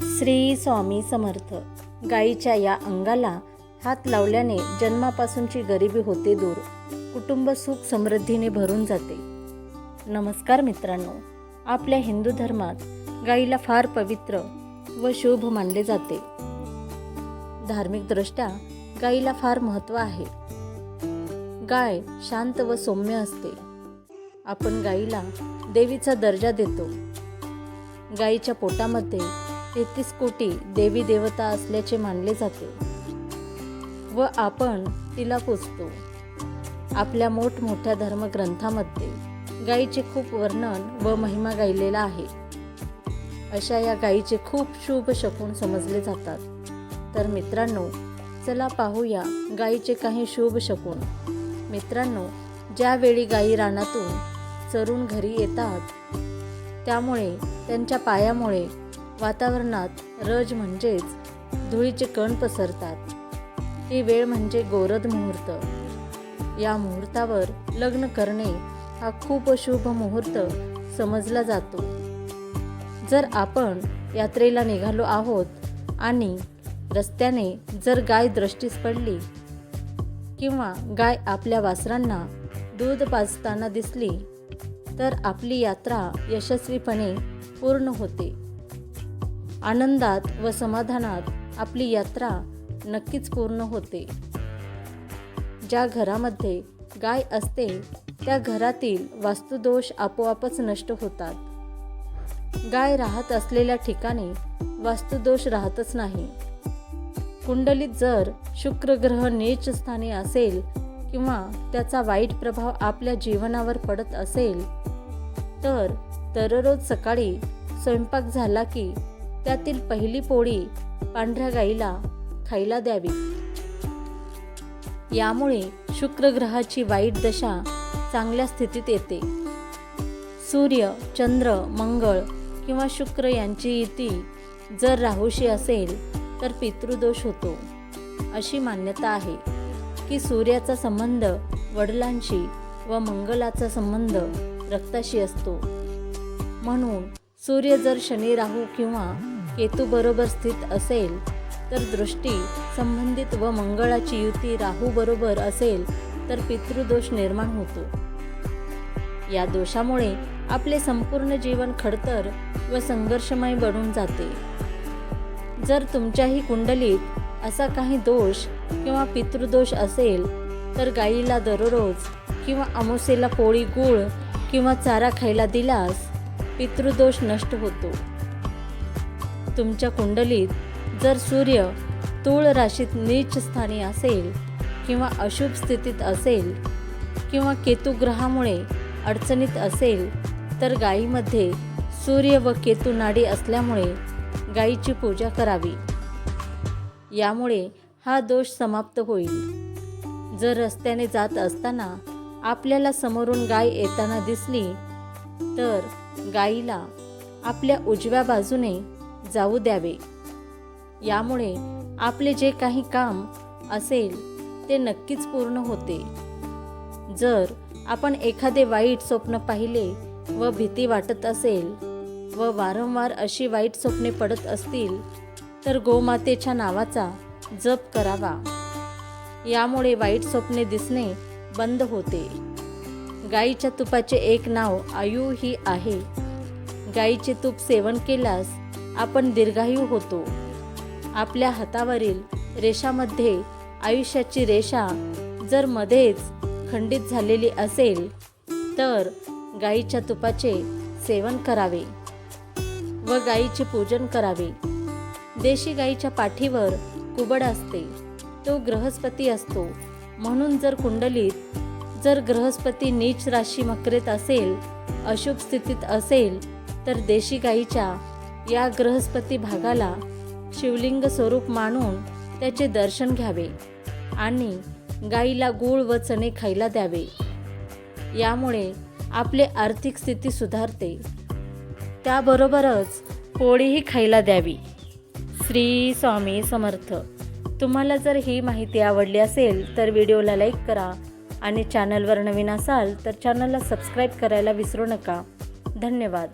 श्री स्वामी समर्थ. गाईच्या या अंगाला हात लावल्याने जन्मापासूनची गरिबी होते दूर. कुटुंब सुख समृद्धीने भरून जाते. नमस्कार मित्रांनो आपल्या हिंदू धर्मात गाईला फार पवित्र व शुभ मानले जाते. धार्मिकदृष्ट्या गाईला फार महत्त्व आहे. गाय शांत व सौम्य असते. आपण गाईला देवीचा दर्जा देतो. गाईच्या पोटामध्ये तेहतीस कोटी देवी देवता असल्याचे मानले जाते. व आपण तिला पूजतो. आपल्या मोठमोठ्या धर्मग्रंथामध्ये गाईचे खूप वर्णन व महिमा गायलेला आहे. अशा या गाईचे खूप शुभ शकून समजले जातात. तर मित्रांनो चला पाहूया गाईचे काही शुभ शकून. मित्रांनो ज्यावेळी गायी रानातून चरून घरी येतात त्यामुळे त्यांच्या पायामुळे वातावरणात रज म्हणजेच धुळीचे कण पसरतात. ती वेळ म्हणजे गोरद मुहूर्त. या मुहूर्तावर लग्न करणे हा खूप शुभ मुहूर्त समजला जातो. जर आपण यात्रेला निघालो आहोत आणि रस्त्याने जर गाय दृष्टीस पडली किंवा गाय आपल्या वासरांना दूध पाजताना दिसली तर आपली यात्रा यशस्वीपणे पूर्ण होते. आनंदात व समाधानात आपली यात्रा नक्कीच पूर्ण होते. ज्या घरामध्ये गाय असते त्या घरातील वास्तुदोष आपोआपच नष्ट होतात. गाय राहत असलेल्या ठिकाणी वास्तुदोष राहतच नाही. कुंडलीत जर शुक्र ग्रह नीच स्थानी असेल किंवा त्याचा वाईट प्रभाव आपल्या जीवनावर पडत असेल तर दररोज सकाळी स्वयंपाक झाला की त्यातील पहिली पोळी पांढऱ्या गाईला खायला द्यावी. यामुळे शुक्र ग्रहाची वाईट दशा चांगल्या स्थितीत येते. सूर्य चंद्र मंगळ किंवा शुक्र यांची युती जर राहूशी असेल तर पितृदोष होतो अशी मान्यता आहे की सूर्याचा संबंध वडिलांशी व मंगलाचा संबंध रक्ताशी असतो. म्हणून सूर्य जर शनी राहू किंवा केतू बरोबर स्थित असेल तर दृष्टी संबंधित व मंगळाची युती राहू बरोबर असेल तर पितृदोष निर्माण होतो. या दोषामुळे आपले संपूर्ण जीवन खडतर व संघर्षमय बनून जाते. जर तुमच्याही कुंडलीत असा काही दोष किंवा पितृदोष असेल तर गाईला दररोज किंवा अमोसेला पोळी गूळ किंवा चारा खायला दिलास पितृदोष नष्ट होतो. तुमच्या कुंडलीत जर सूर्य तूळ राशीत नीच स्थानी असेल किंवा अशुभ स्थितीत असेल किंवा केतुग्रहामुळे अडचणीत असेल तर गायीमध्ये सूर्य व केतू नाडी असल्यामुळे गायीची पूजा करावी. यामुळे हा दोष समाप्त होईल. जर रस्त्याने जात असताना आपल्याला समोरून गाय येताना दिसली तर गाईला आपल्या उजव्या बाजूने जाऊ द्यावे. यामुळे आपले जे काही काम असेल ते नक्कीच पूर्ण होते. जर आपण एखादे वाईट स्वप्न पाहिले व भीती वाटत असेल व वारंवार अशी वाईट स्वप्ने पडत असतील तर गोमातेच्या नावाचा जप करावा. यामुळे वाईट स्वप्ने दिसणे बंद होते. गाईच्या तुपाचे एक नाव आयु ही आहे. गाईचे तूप सेवन केल्यास आपण दीर्घायू होतो. आपल्या हातावरील रेषामध्ये आयुष्याची रेषा जर मध्येच खंडित झालेली असेल तर गाईच्या तुपाचे सेवन करावे व गाईचे पूजन करावे. देशी गाईच्या पाठीवर कुबड असते. तो ग्रहस्पती असतो. म्हणून जर कुंडलीत जर ग्रहस्पती नीच राशी मकरेत असेल अशुभ स्थितीत असेल तर देशी गाईच्या या ग्रहस्पती भागाला शिवलिंग स्वरूप मानून त्याचे दर्शन घ्यावे आणि गाईला गूळ व चणे खायला द्यावे. यामुळे आपले आर्थिक स्थिती सुधारते. त्याबरोबरच पोळीही खायला द्यावी. श्री स्वामी समर्थ. तुम्हाला जर ही माहिती आवडली असेल तर व्हिडिओला लाईक करा आणि चॅनलवर नवीन असाल तर चॅनलला सबस्क्राईब करायला विसरू नका. धन्यवाद.